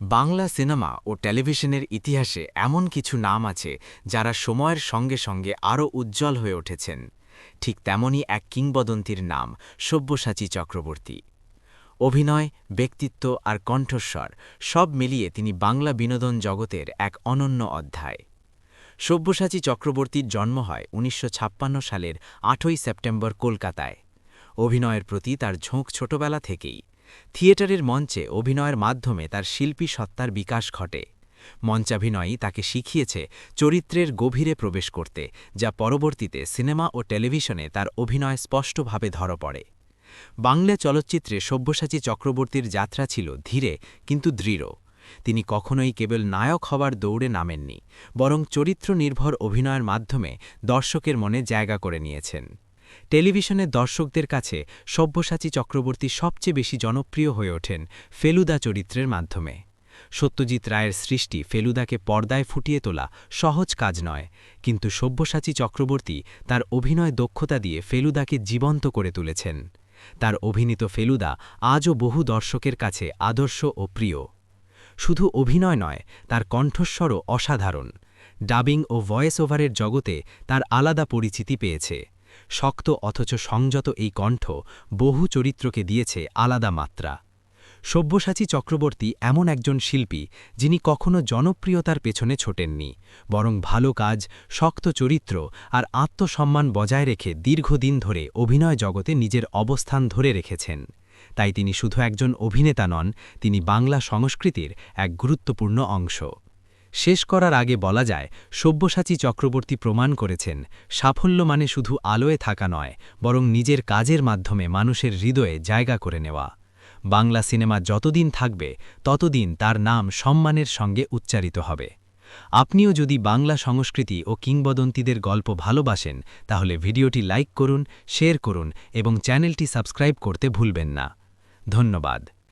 Bangla cinema ও টেলিভিশনের ইতিহাসে এমন কিছু নাম আছে যারা সময়ের সঙ্গে সঙ্গে আরও উজ্জ্বল হয়ে উঠেছেন। ঠিক তেমনই এক কিংবদন্তির নাম সব্যসাচী চক্রবর্তী। অভিনয়, ব্যক্তিত্ব আর কণ্ঠস্বর সব মিলিয়ে তিনি বাংলা বিনোদন জগতের এক অনন্য অধ্যায়। সব্যসাচী চক্রবর্তীর জন্ম হয় উনিশশো ছাপ্পান্ন সালের আটই সেপ্টেম্বর কলকাতায়। অভিনয়ের প্রতি তার ঝোঁক ছোটবেলা থেকেই। থিয়েটারের মঞ্চে অভিনয়ের মাধ্যমে তার শিল্পী সত্তার বিকাশ ঘটে। মঞ্চাভিনয়ই তাকে শিখিয়েছে চরিত্রের গভীরে প্রবেশ করতে, যা পরবর্তীতে সিনেমা ও টেলিভিশনে তার অভিনয় স্পষ্টভাবে ধরা পড়ে। বাংলা চলচ্চিত্রে সব্যসাচী চক্রবর্তীর যাত্রা ছিল ধীরে কিন্তু দৃঢ়। তিনি কখনোই কেবল নায়ক হবার দৌড়ে নামেননি, বরং চরিত্র নির্ভর অভিনয়ের মাধ্যমে দর্শকের মনে জায়গা করে নিয়েছেন। টেলিভিশনের দর্শকদের কাছে সব্যসাচী চক্রবর্তী সবচেয়ে বেশি জনপ্রিয় হয়ে ওঠেন ফেলুদা চরিত্রের মাধ্যমে। সত্যজিৎ রায়ের সৃষ্টি ফেলুদাকে পর্দায় ফুটিয়ে তোলা সহজ কাজ নয়, কিন্তু সব্যসাচী চক্রবর্তী তার অভিনয় দক্ষতা দিয়ে ফেলুদাকে জীবন্ত করে তুলেছেন। তার অভিনীত ফেলুদা আজও বহু দর্শকের কাছে আদর্শ ও প্রিয়। শুধু অভিনয় নয়, তার কণ্ঠস্বরও অসাধারণ। ডাবিং ও ভয়েস ওভারের জগতে তার আলাদা পরিচিতি পেয়েছে। শক্ত অথচ সংযত এই কণ্ঠ বহু চরিত্রকে দিয়েছে আলাদা মাত্রা। সব্যসাচী চক্রবর্তী এমন একজন শিল্পী যিনি কখনো জনপ্রিয়তার পেছনে ছোটেননি, বরং ভালো কাজ, শক্ত চরিত্র আর আত্মসম্মান বজায় রেখে দীর্ঘদিন ধরে অভিনয় জগতে নিজের অবস্থান ধরে রেখেছেন। তাই তিনি শুধু একজন অভিনেতা নন, তিনি বাংলা সংস্কৃতির এক গুরুত্বপূর্ণ অংশ। শেষ করার আগে বলা যায়, সব্যসাচী চক্রবর্তী প্রমাণ করেছেন, সাফল্য মানে শুধু আলোয় থাকা নয়, বরং নিজের কাজের মাধ্যমে মানুষের হৃদয়ে জায়গা করে নেওয়া। বাংলা সিনেমা যতদিন থাকবে, ততদিন তার নাম সম্মানের সঙ্গে উচ্চারিত হবে। আপনিও যদি বাংলা সংস্কৃতি ও কিংবদন্তিদের গল্প ভালোবাসেন, তাহলে ভিডিওটি লাইক করুন, শেয়ার করুন এবং চ্যানেলটি সাবস্ক্রাইব করতে ভুলবেন না। ধন্যবাদ।